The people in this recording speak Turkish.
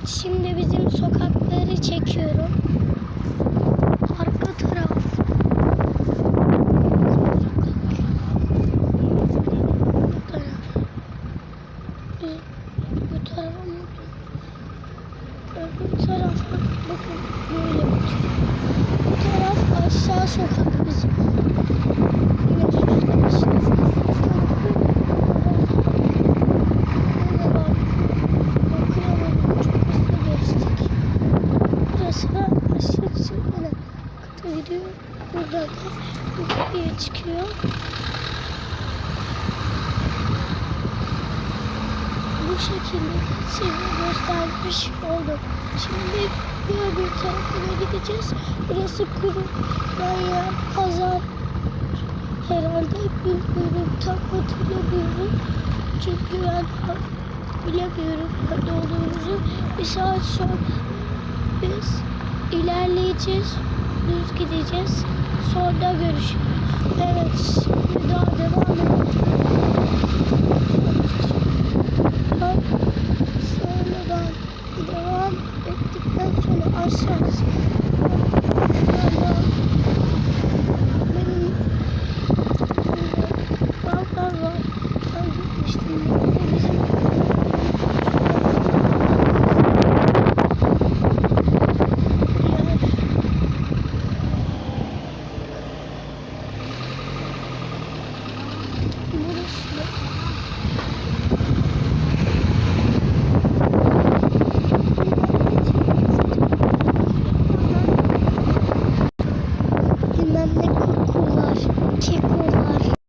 Evet şimdi bizim sokakları çekiyorum. Arka taraf. Bu taraf. Bu tarafa mı? Öbür tarafa bakın Da aşağı çıkmadan kata gidiyor. Burada da yukarıya çıkıyor. Bu şekilde size göstermiş oldum. Şimdi diğer bir tarafına gideceğiz. Burası kuru yer, pazar herhalde bilmiyorum tam hatırlamıyorum. Çünkü ben bilemiyorum nerede olduğumuzu. Bir saat sonra biz ilerleyeceğiz. Düz gideceğiz. Sonra görüşürüz. Evet. Şimdi daha devam edelim. Sonradan devam ettikten sonra aşağısı. Bilmem ne